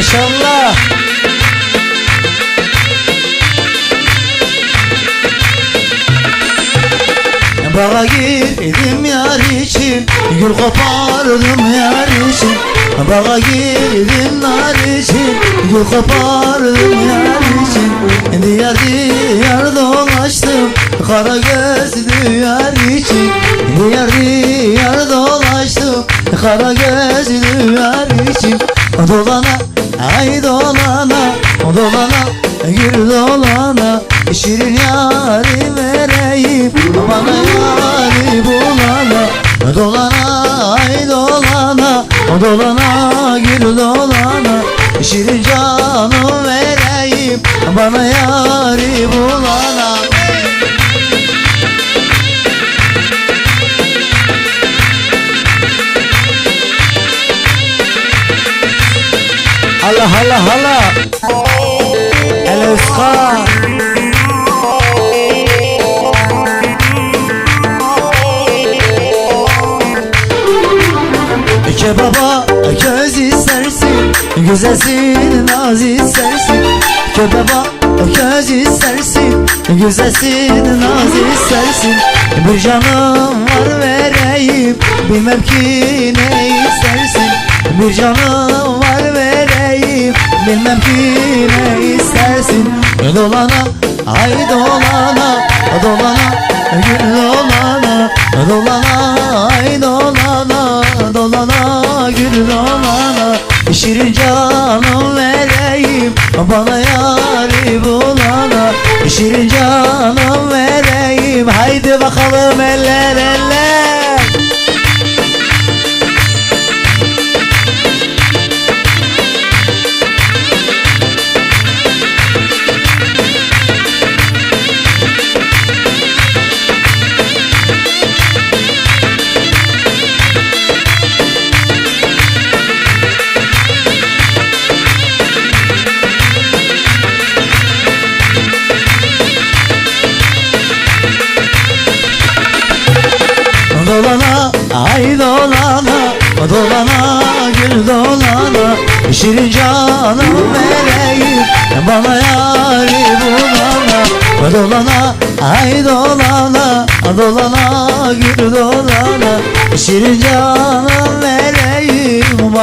Maşallah. Bağa girdim yar için Gül kopardım yar için. Bağa girdim nar için Gül kopardım yar için. Diyar diyar dolaştım Kara gözlü yar için. Diyar diyar dolaştım Kara gözlü yar için. Dolana ay dolana Dolana gül dolana Şirin yari vereyim. Bana yari bulana Dolana ay dolana Dolana gül dolana Şirin canım vereyim Allah Allah Allah El Özkan. Kebaba göz istersin Güzelsin naz istersin Kebaba göz istersin Güzelsin naz istersin Bir canım var vereyim. Bilmem ki ne istersin Bir canım var vereyim Dolana ay dolana Dolana gül dolana Dolana ay dolana Dolana gül dolana. Şirin canım vereyim Bana yari bulana. Şirin canım vereyim Haydi bakalım eller eller ay dolana Dolana gül dolana Şirin canım vereyim Bana yari bulana. Dolana ay dolana Dolana gül dolana Şirin canım vereyim